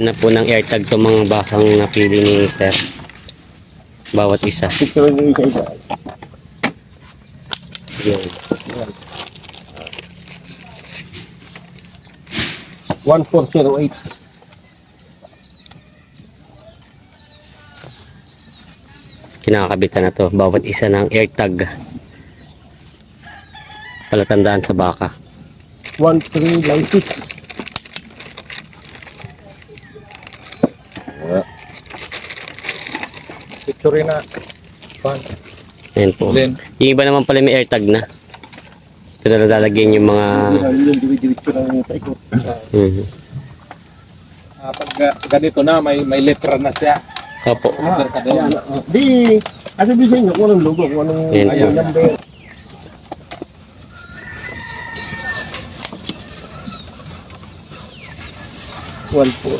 Yan na po ng airtag to mga bakang napili ni sir. Bawat isa. Picture nyo isa isa. Yan. 1408. Kinakabitan na to. Bawat isa ng airtag. Palatandaan sa baka. 1396. Picture na. Pan. Ayan po. Len. Yung iba naman pala may airtag na. Ito na lalagyan yung mga... Yung diwidiwit ko paikot. Mhm. Ah, pag ga- ganito na, may may letra na siya. Opo. Ayan, ah, Di, ano din sa inyo kung anong logo, kung anong Ayan, ayaw ayan. number. One four.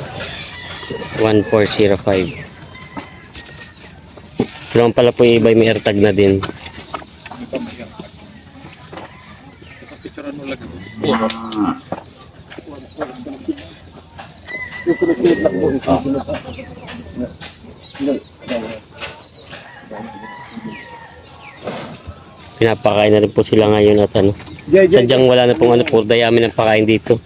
1405. Pero pala po yung iba may airtag na din. Pinapakain na rin po sila ngayon at ano. Sadyang wala na pong ano po, dayamin ang pakain dito.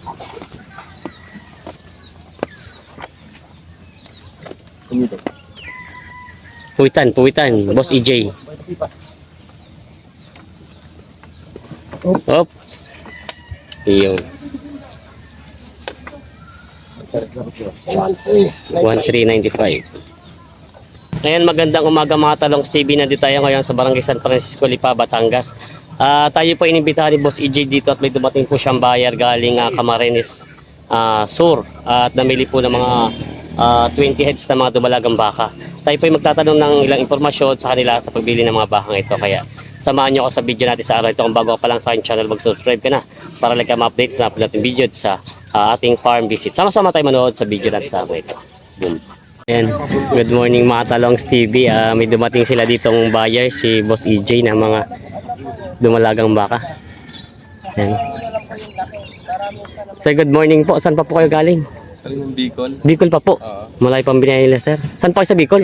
Puwitan, puwitan. Boss EJ. Op. Three. 1395. Ngayon magandang umaga mga talong TV na dito tayo ngayon sa Barangay San Francisco, Lipa, Batangas. Ah, tayo po inimbitahan ni Boss EJ dito at may dumating po siyang buyer galing ah, Camarines ah, Sur at namili po ng mga ah, 20 heads na mga dumalagang baka. Tayo po ay magtatanong ng ilang impormasyon sa kanila sa pagbili ng mga bakang ito. Kaya samahan niyo ako sa video natin sa araw ito. Kung bago ka pa lang sa aking channel, mag-subscribe ka na para like ka ma-update na po natin video sa ah, ating farm visit. Sama-sama tayo manood sa video natin sa araw ito. Boom. Ayan. Good morning mga Talongs TV. Ah, may dumating sila ditong buyer, si Boss EJ na mga dumalagang baka. Ayan. Sir, good morning po. Saan pa po kayo galing? Kaling Bicol. Bicol pa po. Oo. Malayo pang binayay nila, sir. Saan po kayo sa Bicol?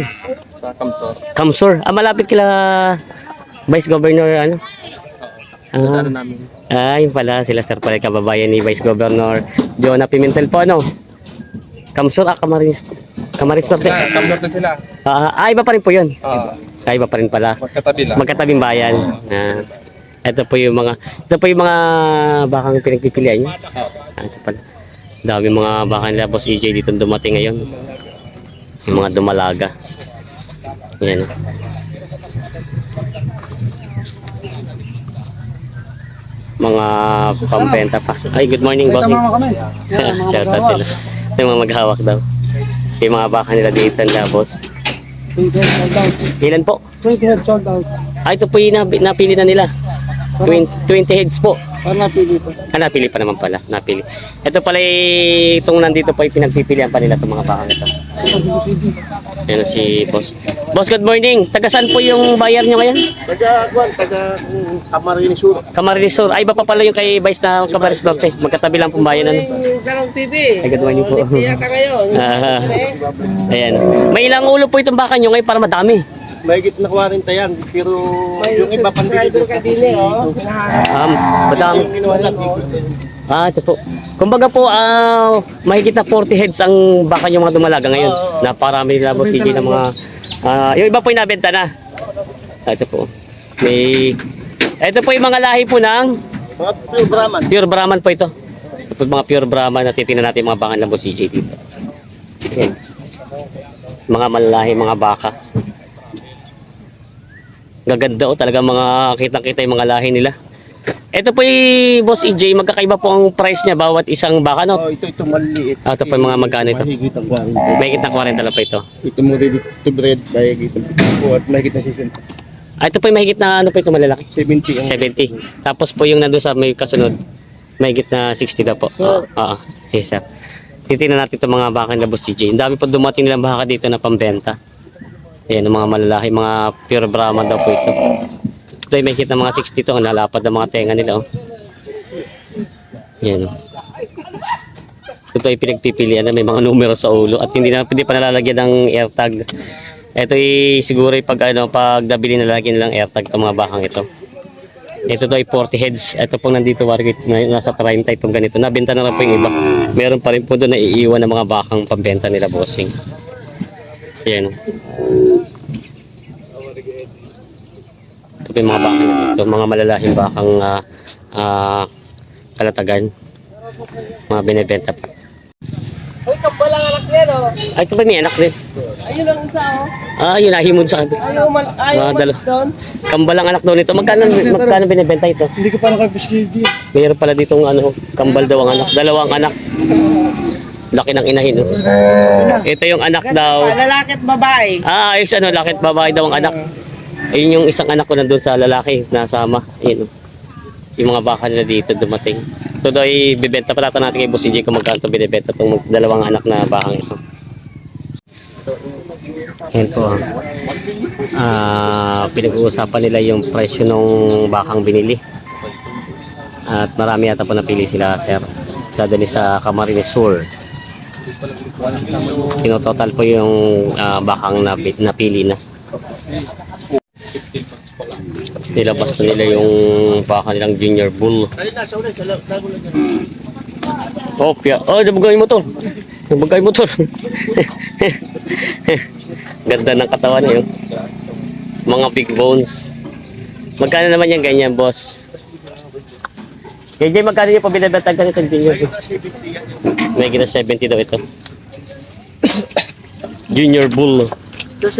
sa Kamsor. Kamsur. Ah, malapit kila Vice Governor, ano? Ano Ah, namin? ah, yun pala. Sila, sir, pala kababayan ni Vice Governor Jonah Pimentel po, ano? Kamsur, ah, Camarines. Camarines Norte. Sila, Samlor din sila. Ah, ah, iba pa rin po yun. Oo. Ah, iba pa rin pala. Magkatabi lang. Magkatabing bayan. Ah, ito po yung mga ito po yung mga bakang pinagpipilian niyo. Oo. Ah, ito pala. Dami mga baka nila Boss EJ dito dumating ngayon. Yung mga dumalaga. Yan. Mga pambenta pa. Ay, good morning, boss. Shout out sila. Yung mga maghawak daw. Yung mga baka nila dito na, boss. Ilan po? 20 heads sold out. Ah, ito po yung napi- napili na nila. 20, 20 heads po. Ano napili po? Ah, napili pa naman pala. Napili. Ito pala eh, itong nandito po ay pinagpipilian pa nila itong mga baka nito. Yan si boss. Boss, good morning. Taga saan po yung bayar nyo ngayon? Taga, Juan, taga mm, Camarines Sur. Camarines Sur. Ay, iba pa pala yung kay Vice na Camarines Norte. Magkatabi lang pong bayan. Ano? Dalawang TV. Ay, good morning po. Yata ngayon. Ah, ayan. May ilang ulo po itong baka nyo ngayon para madami. Mahigit na 40 yan, pero yung iba pandili. Subscriber ka din eh, oh. Hinahanap. Um, madami. Yung ginawa lang, Ah, ito po. Kumbaga po, ah, mahigit na 40 heads ang baka yung mga dumalaga ngayon. Naparami nila po CJ ng mga... ah, yung iba po yung nabenta na. Ah, ito po. May... Ito po yung mga lahi po ng mga pure Brahman. pure Brahman po ito. Ito po yung mga pure Brahman na titingnan natin yung mga baka ng CJ dito. Ayan. Mga malalahi, mga baka. Gaganda o talaga mga kitang-kita yung mga lahi nila. Ito po yung Boss EJ, magkakaiba po ang price niya bawat isang baka, no? Oh, ito, ito maliit. Ah, ito pa yung mga magkano ito? Mahigit ang 40. Mahigit na 40 lang po ito. Ito mo ready to bread, mahigit ang po at mahigit na 60. Ah, ito po yung mahigit na ano po ito malalaki? 70 ang 70. Tapos po yung nandun sa may kasunod, mahigit na 60 daw po. Oo, oo. Yes, sir. Titingnan natin itong mga baka na Boss EJ. Ang dami po dumating nilang baka dito na pambenta. Ayan, ang mga malalaki, mga pure Brahman daw po ito. Ito ay mahigit na mga 60 to, ang nalapad ng mga tenga nila. Oh. Ayan. Oh. Ito ay pinagpipilian na may mga numero sa ulo at hindi na hindi pa nalalagyan ng airtag. Ito ay siguro ay pag ano pag nabili na lagyan ng airtag itong mga bakang ito. Ito to ay 40 heads. Ito pong nandito market na nasa 30 itong ganito. Nabenta na rin po yung iba. Meron pa rin po doon na iiwan ng mga bakang pambenta nila bossing. Yan. Ito po yung mga bakang na dito. Mga malalahing bakang ah, ah, kalatagan. Mga binibenta pa. Uy, kambalang anak niya, no? Ay, ito ba may anak din? Ayun ang isa, oh. Ah, yun, nahimod sa kanila. Ayaw man, ayaw man doon. Kambalang anak daw nito. Magkano, magkano binibenta ito? Hindi ko pa nakapis-ID. Mayroon pala ditong ano, kambal daw ang anak. Dalawang anak. Laki ng inahin. Oh. Ito yung anak daw. Lalaki at babae. Ah, ayos ano, lakit babae daw ang anak. Ayun yung isang anak ko nandun sa lalaki, nasama. Ayun. Yung mga baka nila dito dumating. Ito daw ay bibenta pa natin kay Boss CJ kung magkano binibenta itong dalawang anak na bakang ito. Yan po. Ah, pinag-uusapan nila yung presyo ng bakang binili. At marami yata po napili sila, sir. Dadali sa Camarines Sur. Tinototal po yung ah, bakang napi- napili na. Nilabas na nila yung baka nilang junior bull. Yan. Oh. Oh, nabugay yung motor. Nabugay yung motor. Ganda ng katawan niyo. Mga big bones. Magkano naman yan ganyan, boss? JJ, magkano yung pabinabatan ka nito, junior? May gina 70 daw ito. junior bull. Kasi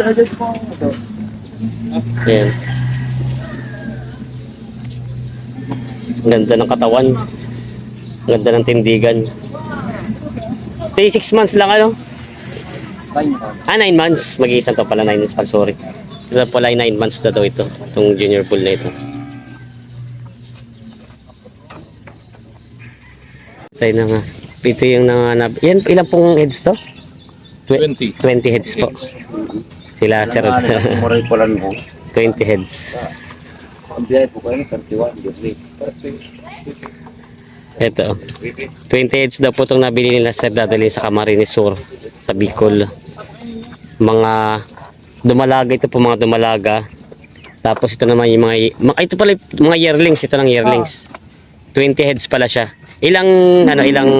Ganda ng katawan. Ganda ng tindigan. 36 months lang ano? Ah, 9 months. Mag-iisang to pala 9 months pala, sorry. Ito pala ay 9 months na daw ito. Itong junior bull na ito. Tayo na nga. Ito yung nanganap. Yan, ilan pong heads to? Twe- 20. 20 heads po. Sila, sir. Moray po lang po. 20 heads. Ang biyay po kayo, 31. Gabri. Ito. 20 heads daw po itong nabili nila sir dadali sa Camarines Sur sa Bicol. Mga dumalaga ito po mga dumalaga. Tapos ito naman yung mga, mga ito pala yung mga yearlings, ito ng yearlings. 20 heads pala siya. Ilang ano ilang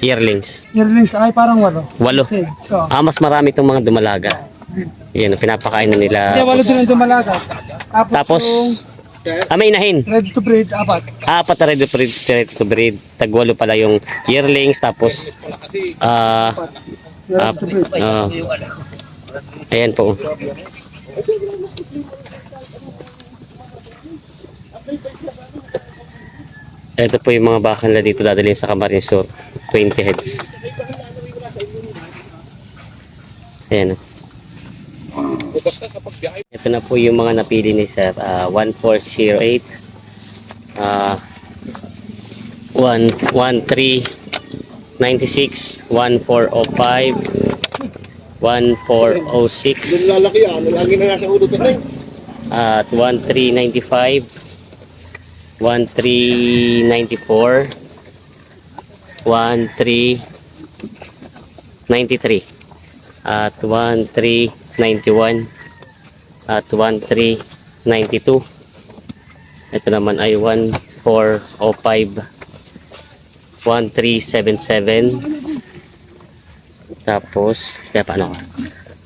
yearlings? Yearlings ay parang walo. Walo. Okay, so. Ah, mas marami itong mga dumalaga. Yan, pinapakain na nila. Hindi, walo din ang dumalaga. Tapos, Tapos, yung ah, may inahin. ready to breed, apat. Apat na ready to breed, ready to breed. Tagwalo pala yung yearlings, tapos, ah, ah, breed. ah, ayan po. Ito po yung mga baka nila dito dadalhin sa Camarines Sur. 20 heads. Ayan. Ito na po yung mga napili ni Sir. Ah, 1408. Ah, 1, 1, 3, 96, 1405, 1406, Yung lalaki yan, lagi na nasa ulo ito na yun. at 1395, 1394, 1393, at 1391, at 1392. Ito naman ay 1405, 1377, tapos, kaya paano?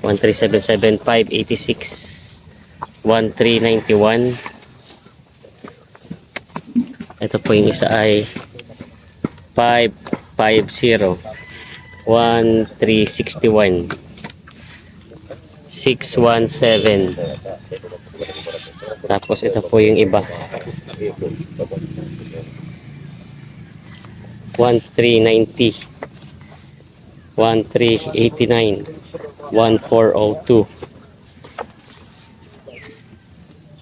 1377, 586, 1391. Ito po yung isa ay 550 1361 617 Tapos ito po yung iba. 1390 1389 1402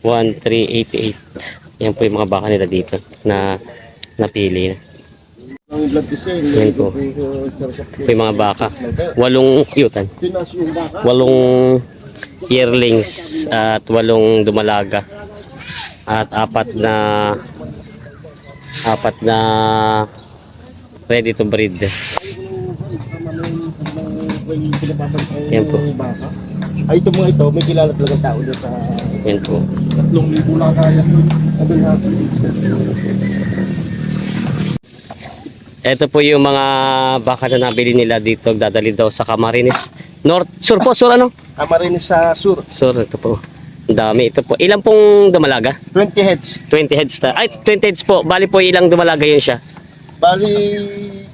1388 yan po yung mga baka nila dito na napili. na Ang blood test niya, Yan po. ito yung mga baka walong yutan walong yearlings at walong dumalaga at apat na apat na ready to breed may Yan po. Ay, itong mga ito, may kilala talaga tao doon sa Yan po. tatlong libo lang kaya. Sabi natin. Ito po yung mga baka na nabili nila dito. Dadali daw sa Camarines. North, Sur po, Sur ano? Camarines sa sur, Sur, ito po. Ang dami. Ito po. Ilan pong dumalaga? 20 heads. 20 heads na. Ay, 20 heads po. Bali po ilang dumalaga yun siya. Bali,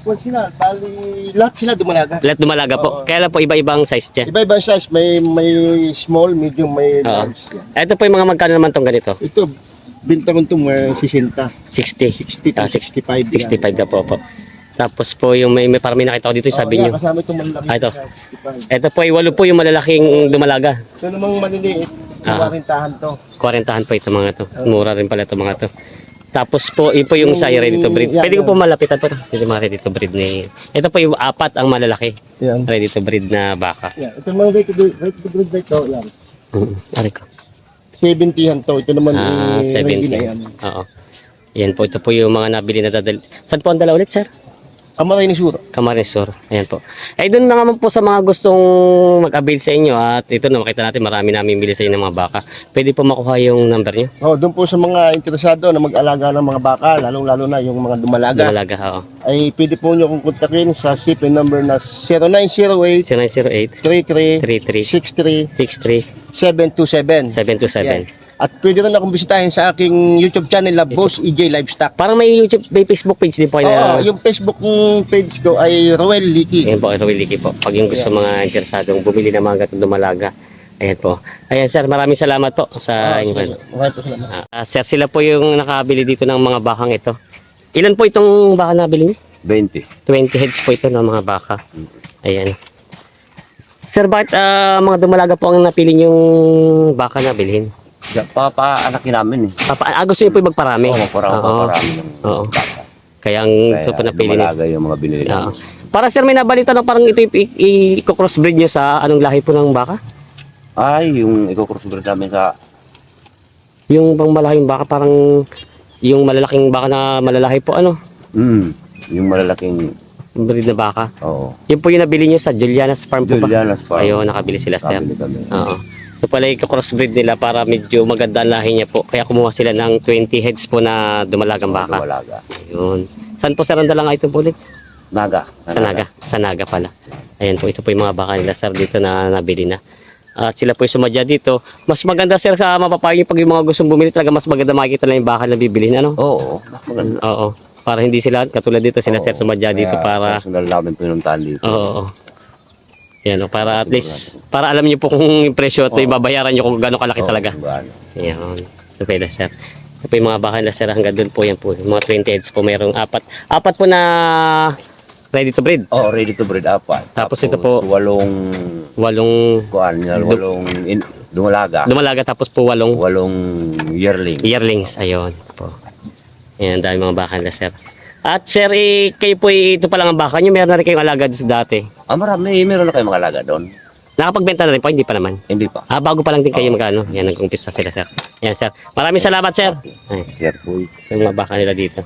kung sila, bali, lahat sila dumalaga. Lahat dumalaga po. Oo. Kaya lang po iba-ibang size niya. Iba-iba size, may may small, medium, may Oo. large. Yan. Ito po yung mga magkano naman tong ganito. Ito, binta ko ito, may 60, 60. 60 Ah, to 65. 65 na po po. Tapos po yung may, may parang may nakita ko dito sabi niyo. nyo. Kasama itong malaki. Ah, ito. 65. Ito po ay walo po yung malalaking dumalaga. Ito namang maliliit, Ah. sa rintahan to. 40 po ito mga to. Mura rin pala ito mga to. Tapos po, po yung sa ready to breed. Pwede ko po malapitan po. Ito yung mga ready to breed ni... Ito po yung apat ang malalaki. Yan. Ready to breed na baka. Yan. Ito mga ready to breed, ready to breed ba ito? Yan. Mm, Ari ko. 70 yan to. Ito naman Ah, eh, 70. ready na yan. Oo. Yan po, ito po yung mga nabili na dadal. Saan po ang dala ulit, sir? Amaray ni. Ayan po. Ay doon na naman po sa mga gustong mag-avail sa inyo at ito na makita natin marami namin bili sa inyo ng mga baka. Pwede po makuha yung number nyo. Oh, doon po sa mga interesado na mag-alaga ng mga baka, lalong-lalo na yung mga dumalaga, Dumalaga, oo. ay pwede po nyo kong kontakin sa shipping number na 0908 0908 33 33 63 63 727. 727. At pwede rin akong bisitahin sa aking YouTube channel na Boss EJ Livestock. Parang may YouTube, may Facebook page din po Oo, na yung Facebook kong page ko ay Roel Liki. Ayan po, Rowiliki po. Pag yung gusto mga interesadong bumili ng mga gatong dumalaga. Ayan po. Ayan sir, maraming salamat po sa inyo. Okay po salamat. Ah, sir, sila po yung nakabili dito ng mga bakang ito. Ilan po itong baka nabili niyo? 20. 20 heads po ito ng mga baka. Ayan. Sir, bakit ah, mga dumalaga po ang napili niyong baka na bilhin? Papaanakin namin eh. Papa, ah, gusto niyo po yung magparami? Oo, para Oo. ng Oo. Kaya ang gusto po napili niyo. dumalaga yung mga binili Oo. namin. Para sir, may nabalita na parang ito i-crossbreed niyo sa anong lahi po ng baka? Ay, yung iko-crossbreed namin sa Yung bang malaking baka parang yung malalaking baka na malalahi po ano? mm, yung malalaking Breed na baka. oo. Yun po yung nabili niyo sa Juliana's Farm po ba? Julianas Farm. Ayun, nakabili sila sir. Kabili kami. Oo. Ito pala yung crossbreed nila para medyo maganda ang lahi niya po. Kaya kumuha sila ng 20 heads po na dumalagang baka. Dumalaga. Ayun. Saan po sir ang dalang item po ulit? Naga. Sa Naga. Sa Naga pala. Ayan po, ito po yung mga baka nila sir dito na nabili na. At sila po yung sumadya dito. Mas maganda sir sa mapapayo pag yung mga gustong bumili talaga mas maganda makikita lang yung baka na bibilhin. Ano? Oo. Maganda. Oo. Para hindi sila, katulad dito, sila sir sumadya dito para... Personal namin pinuntahan dito. Oo. Yan, o, para at least, para alam niyo po kung yung presyo at ibabayaran niyo kung gaano kalaki Oo, talaga. kung gaano. Yan. Ito pwede sir. Ito po yung mga baka nila sir hanggang doon po yan po. Yung mga 20 heads po mayroong apat. Apat po na ready to breed. Oo, ready to breed apat. Tapos ito po- walong Walong kuan, walong in, dumalaga. dumalaga tapos po walong walong yearling. yearlings. Ayun po. Yan, dami mga baka nila sir. At sir, eh, kayo po eh, ito pa lang ang baka niyo. Meron na rin kayong alaga doon sa dati. Ah, marami. Meron na kayo mga alaga doon. Nakapagbenta na rin po, hindi pa naman. Hindi pa. Ah, bago pa lang din kayo magano. Yan, nag-umpisa sila, sir. Yan, sir. Maraming salamat, sir. Ay, Sir, boy. yung mga baka nila dito.